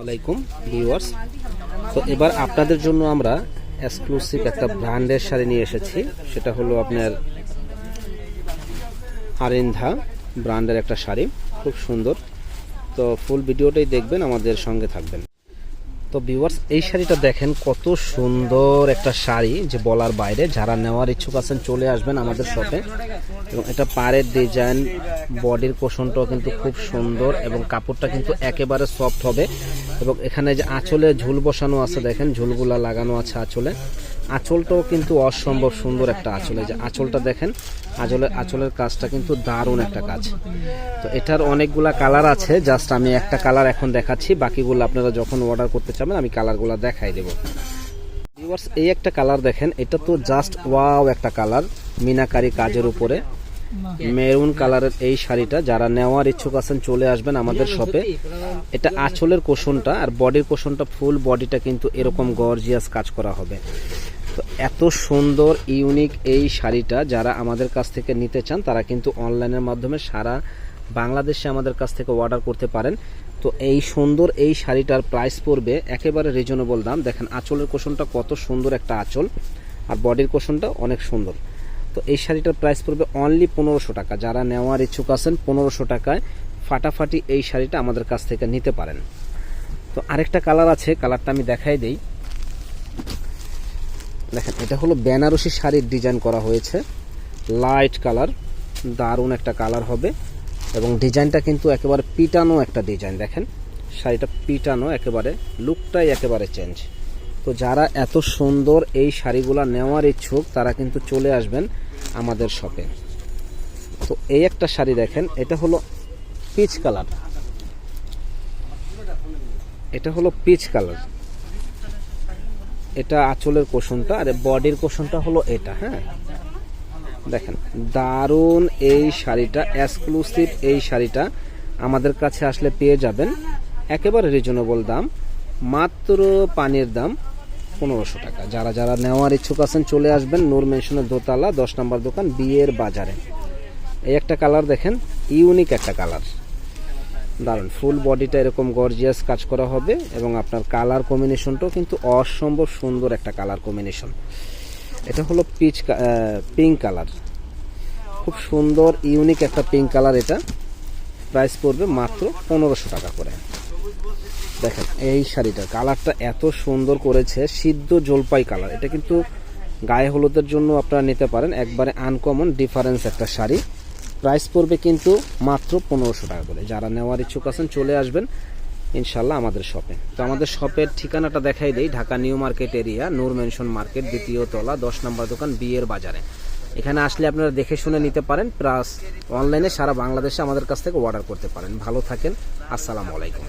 আলাইকুম ভিউয়ার্স। তো এবার আপনাদের জন্য আমরা এক্সক্লুসিভ একটা ব্র্যান্ডের শাড়ি নিয়ে এসেছি। সেটা হলো আপনার আরিন্ধা ব্র্যান্ডের একটা শাড়ি। খুব সুন্দর। তো ফুল ভিডিওটাই দেখবেন, আমাদের সঙ্গে থাকবেন। তো ভিউয়ার্স এই শাড়িটা দেখেন কত সুন্দর একটা শাড়ি যে বলার বাইরে। যারা নেওয়ার ইচ্ছুক আছেন, চলে আসবেন আমাদের শপে এবং এটা পাড়ের ডিজাইন বডির পোষণটাও কিন্তু খুব সুন্দর এবং কাপড়টা কিন্তু একেবারে সফট হবে। এবং এখানে যে আঁচলে ঝুল বসানো আছে, দেখেন ঝুলগুলা লাগানো আছে আঁচলে। আঁচলটাও কিন্তু অসম্ভব সুন্দর একটা আঁচল। এই যে আঁচলটা দেখেন আঁচলের আঁচলের কাজটা কিন্তু দারুণ একটা কাজ। তো এটার অনেকগুলা কালার আছে, জাস্ট আমি একটা কালার এখন দেখাচ্ছি, বাকিগুলো আপনারা যখন অর্ডার করতে চাবেন, আমি কালারগুলো দেখাই দেবো। ভিউয়ার্স এই একটা কালার দেখেন, এটা তো জাস্ট ওয়াও একটা কালার, মিনাকারি কাজের উপরে। মেরুন কালারের এই শাড়িটা, যারা নেওয়ার ইচ্ছুক আছেন, চলে আসবেন আমাদের শপে এটা আঁচলের কোষণটা, আর বডির কোষণটা ফুল বডিটা কিন্তু এরকম গর্জিয়াস কাজ করা হবে। তো এত সুন্দর ইউনিক এই শাড়িটা যারা আমাদের কাছ থেকে নিতে চান, তারা কিন্তু অনলাইনের মাধ্যমে সারা বাংলাদেশে আমাদের কাছ থেকে অর্ডার করতে পারেন। তো এই সুন্দর এই শাড়িটার প্রাইস পড়বে একেবারে রিজনেবল দাম। দেখেন আঁচলের কোষণটা কত সুন্দর একটা আঁচল, আর বডির কোষণটা অনেক সুন্দর। তো এই শাড়িটার প্রাইস পড়বে অনলি পনেরোশো টাকা। যারা নেওয়ার ইচ্ছুক আছেন, পনেরোশো টাকায় ফাটাফাটি এই শাড়িটা আমাদের কাছ থেকে নিতে পারেন। তো আরেকটা কালার আছে কালারটা আমি দেখাই দেই। দেখেন, এটা হলো বেনারসি শাড়ির ডিজাইন করা হয়েছে। লাইট কালার দারুণ একটা কালার হবে। এবং ডিজাইনটা কিন্তু একেবারে পিটানো একটা ডিজাইন দেখেন। শাড়িটা পিটানো একেবারে লুকটাই একেবারে চেঞ্জ তো যারা এত সুন্দর এই শাড়িগুলা নেওয়ার ইচ্ছুক, তারা কিন্তু চলে আসবেন আমাদের শপে তো এই একটা শাড়ি দেখেন, এটা হলো পিচ কালার এটা হলো পিচ কালার এটা আঁচলের কোষণটা, আর বডির কোষণটা হলো এটা হ্যাঁ? দেখেন, দারুণ এই শাড়িটা এক্সক্লুসিভ এই শাড়িটা আমাদের কাছে আসলে পেয়ে যাবেন। একেবারে রিজনেবল দাম, মাত্র পানির দাম পনেরোশো টাকা। যারা যারা নেওয়ার ইচ্ছুক আছেন, চলে আসবেন নূর মেনশনের দোতলা, দশ নম্বর দোকান, বিয়ের বাজারে। এই একটা কালার দেখেন, ইউনিক একটা কালার। দারুণ। ফুল বডিটা এরকম গর্জিয়াস কাজ করা হবে এবং আপনার কালার কম্বিনেশনটাও কিন্তু অসম্ভব সুন্দর একটা কালার কম্বিনেশন এটা হলো পিচ পিঙ্ক কালার খুব সুন্দর ইউনিক একটা পিঙ্ক কালার এটা। প্রাইস পড়বে মাত্র পনেরোশো টাকা করে। দেখেন, এই শাড়িটা কালারটা এত সুন্দর করেছে, সিদ্ধ জলপাই কালার এটা কিন্তু গায়ে হলুদের জন্য আপনারা নিতে পারেন। একবারে আনকমন ডিফারেন্স একটা শাড়ি। প্রাইস পড়বে কিন্তু মাত্র পনেরোশো টাকা করে। যারা নেওয়ার ইচ্ছুক আছেন, চলে আসবেন ইনশাল্লাহ আমাদের শপে। তো আমাদের শপের ঠিকানাটা দেখাই দেই, Dhaka new market area, Noor mansion market, দ্বিতীয় তলা, দশ নম্বর দোকান বিয়ের বাজারে। এখানে আসলে আপনারা দেখে শুনে নিতে পারেন, প্লাস অনলাইনে সারা বাংলাদেশে আমাদের কাছ থেকে অর্ডার করতে পারেন। ভালো থাকেন, আসসালামু আলাইকুম।